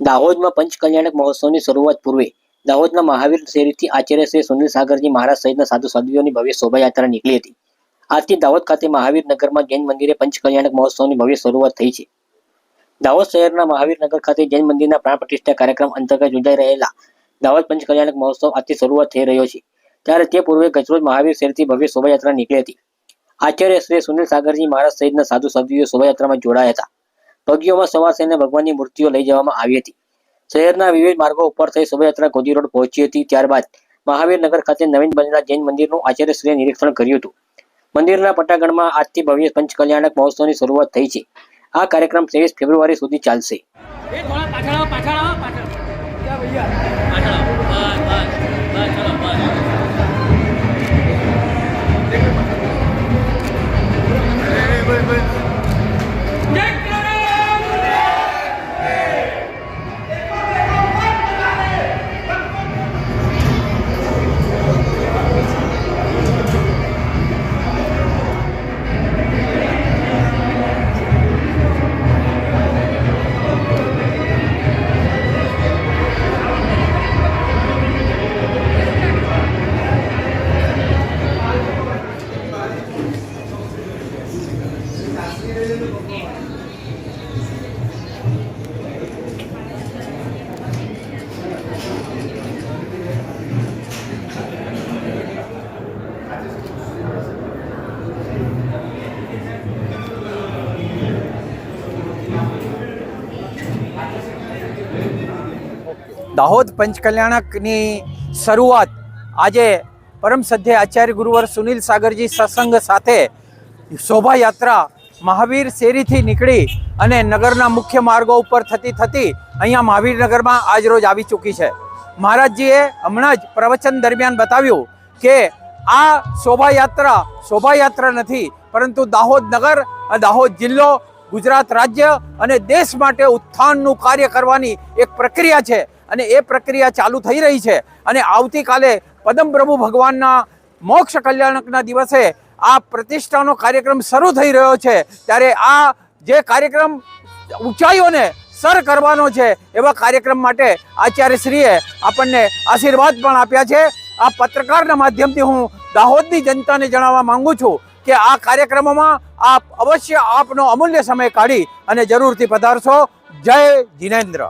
દાહોદમાં પંચકલ્યાણક મહોત્સવની શરૂઆત પૂર્વે દાહોદના મહાવીર શેરીથી આચાર્ય શ્રી સુનિલ સાગરજી મહારાજ સહિતના સાધુ સાધ્વીઓની ભવ્ય શોભાયાત્રા નીકળી હતી. આજથી દાહોદ ખાતે મહાવીર નગરમાં જૈન મંદિરે પંચકલ્યાણક મહોત્સવની ભવ્ય શરૂઆત થઈ છે. દાહોદ શહેરના મહાવીર નગર ખાતે જૈન મંદિરના પ્રાણ પ્રતિષ્ઠા કાર્યક્રમ અંતર્ગત યોજાઈ રહેલા દાહોદ પંચકલ્યાણક મહોત્સવ આજથી શરૂઆત થઈ રહ્યો છે. ત્યારે તે પૂર્વે ગજરોજ મહાવીર શહેરથી ભવ્ય શોભાયાત્રા નીકળી હતી. આચાર્ય શ્રી સુનિલ સાગરજી મહારાજ સહિતના સાધુ સાધ્વીઓ શોભાયાત્રામાં જોડાયા હતા. પગીઓમાં સવાર થઈને ભગવાનની મૂર્તિઓ લઈ જવામાં આવી હતી. શહેરના વિવિધ માર્ગો ઉપર થઈ શોભાયાત્રા ગોદી રોડ પહોંચી હતી. ત્યારબાદ મહાવીરનગર ખાતે નવીન બનેલા જૈન મંદિરનું આચાર્યશ્રીએ નિરીક્ષણ કર્યું હતું. મંદિરના પટાગણમાં આજથી ભવ્ય પંચકલ્યાણક મહોત્સવની શરૂઆત થઈ છે. આ કાર્યક્રમ ત્રેવીસ ફેબ્રુઆરી સુધી ચાલશે. પાછળ દાહોદ પંચકલ્યાણકની શરૂઆત આજે પરમ સધ્ય આચાર્ય ગુરુવર સુનિલ સાગરજી સત્સંગ સાથે શોભાયાત્રા મહાવીર શેરીથી નીકળી અને નગરના મુખ્ય માર્ગો ઉપર થતી થતી અહીંયા મહાવીરનગરમાં આજરોજ આવી ચૂકી છે. મહારાજજીએ હમણાં જ પ્રવચન દરમિયાન બતાવ્યું કે આ શોભાયાત્રા શોભાયાત્રા નથી, પરંતુ દાહોદ નગર દાહોદ જિલ્લો, ગુજરાત રાજ્ય અને દેશ માટે ઉત્થાનનું કાર્ય કરવાની એક પ્રક્રિયા છે. અને એ પ્રક્રિયા ચાલુ થઈ રહી છે. અને આવતીકાલે પદમ પ્રભુ ભગવાનના મોક્ષ કલ્યાણકના દિવસે આ પ્રતિષ્ઠાનો કાર્યક્રમ શરૂ થઈ રહ્યો છે. ત્યારે આ જે કાર્યક્રમ ઊંચાઈઓને સર કરવાનો છે, એવા કાર્યક્રમ માટે આચાર્યશ્રીએ આપણને આશીર્વાદ પણ આપ્યા છે. આ પત્રકારના માધ્યમથી હું દાહોદની જનતાને જણાવવા માંગુ છું કે આ કાર્યક્રમોમાં આપ અવશ્ય આપનો અમૂલ્ય સમય કાઢી અને જરૂરથી પધારશો. જય જિનેન્દ્ર.